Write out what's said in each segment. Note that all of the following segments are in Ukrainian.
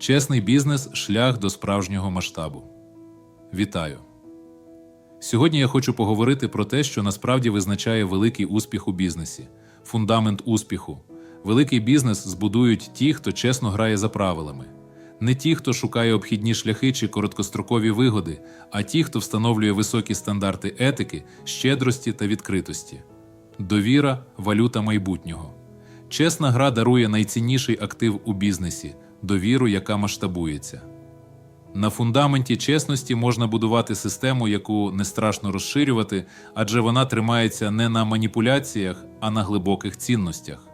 Чесний бізнес шлях до справжнього масштабу. Вітаю! Сьогодні я хочу поговорити про те, що насправді визначає великий успіх у бізнесі, фундамент успіху. Великий бізнес збудують ті, хто чесно грає за правилами, не ті, хто шукає обхідні шляхи чи короткострокові вигоди, а ті, хто встановлює високі стандарти етики, щедрості та відкритості. Довіра валюта майбутнього. Чесна гра дарує найцінніший актив у бізнесі довіру, яка масштабується. На фундаменті чесності можна будувати систему, яку не страшно розширювати, адже вона тримається не на маніпуляціях, а на глибоких цінностях.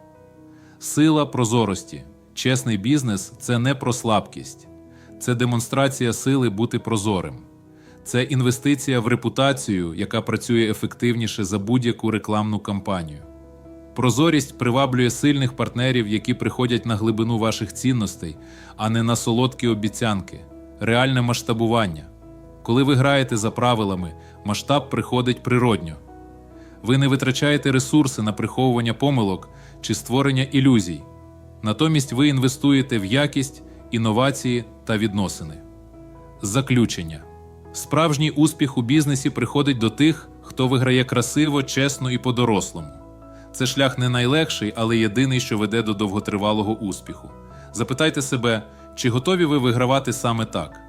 Сила прозорості. Чесний бізнес це не про слабкість, це демонстрація сили бути прозорим. Це інвестиція в репутацію, яка працює ефективніше за будь-яку рекламну кампанію. Прозорість приваблює сильних партнерів, які приходять на глибину ваших цінностей, а не на солодкі обіцянки, реальне масштабування. Коли ви граєте за правилами, масштаб приходить природньо. Ви не витрачаєте ресурси на приховування помилок чи створення ілюзій. Натомість ви інвестуєте в якість, інновації та відносини. Заключення. Справжній успіх у бізнесі приходить до тих, хто виграє красиво, чесно і по-дорослому. Це шлях не найлегший, але єдиний, що веде до довготривалого успіху. Запитайте себе, чи готові ви вигравати саме так?